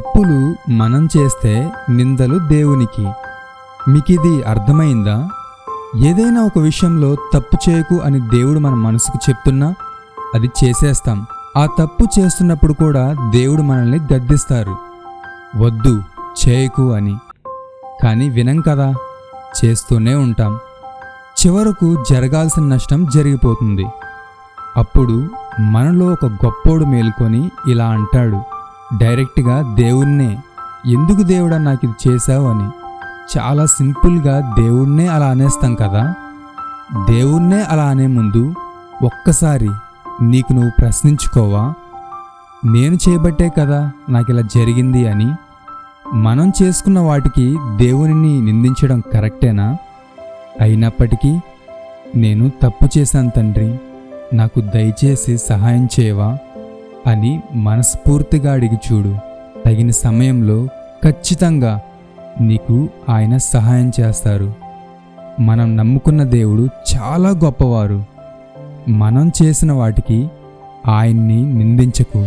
తప్పులు మనం చేస్తే నిందలు దేవునికి. మీకిది అర్థమైందా? ఏదైనా ఒక విషయంలో తప్పు చేయకు అని దేవుడు మన మనసుకు చెప్తున్నా అది చేసేస్తాం. ఆ తప్పు చేస్తున్నప్పుడు కూడా దేవుడు మనల్ని గద్దిస్తారు. వద్దు చేయకు అని. కానీ వినం కదా చేస్తూనే ఉంటాం. చివరకు జరగాల్సిన నష్టం జరిగిపోతుంది. అప్పుడు మనలో ఒక గొప్పోడు మేలుకొని ఇలా అంటాడు. డైరెక్ట్గా దేవుణ్ణే. ఎందుకు దేవుడా నాకు ఇది చేశావు? అని. చాలా సింపుల్గా దేవుణ్ణే అలా అనేస్తాం కదా. దేవుణ్ణే అలా అనే ముందు ఒక్కసారి నీకు నువ్వు ప్రశ్నించుకోవా? నేను చేయబట్టే కదా నాకు ఇలా జరిగింది అని. మనం చేసుకున్న వాటికి దేవునిని నిందించడం కరెక్టేనా? అయినప్పటికీ నేను తప్పు చేశాను తండ్రి. నాకు దయచేసి సహాయం చేయవా? అని మనస్ఫూర్తిగా అడిగి చూడు. తగిన సమయంలో ఖచ్చితంగా నీకు ఆయన సహాయం చేస్తారు. మనం నమ్ముకున్న దేవుడు చాలా గొప్పవారు. మనం చేసిన వాటికి ఆయన్ని నిందించకు.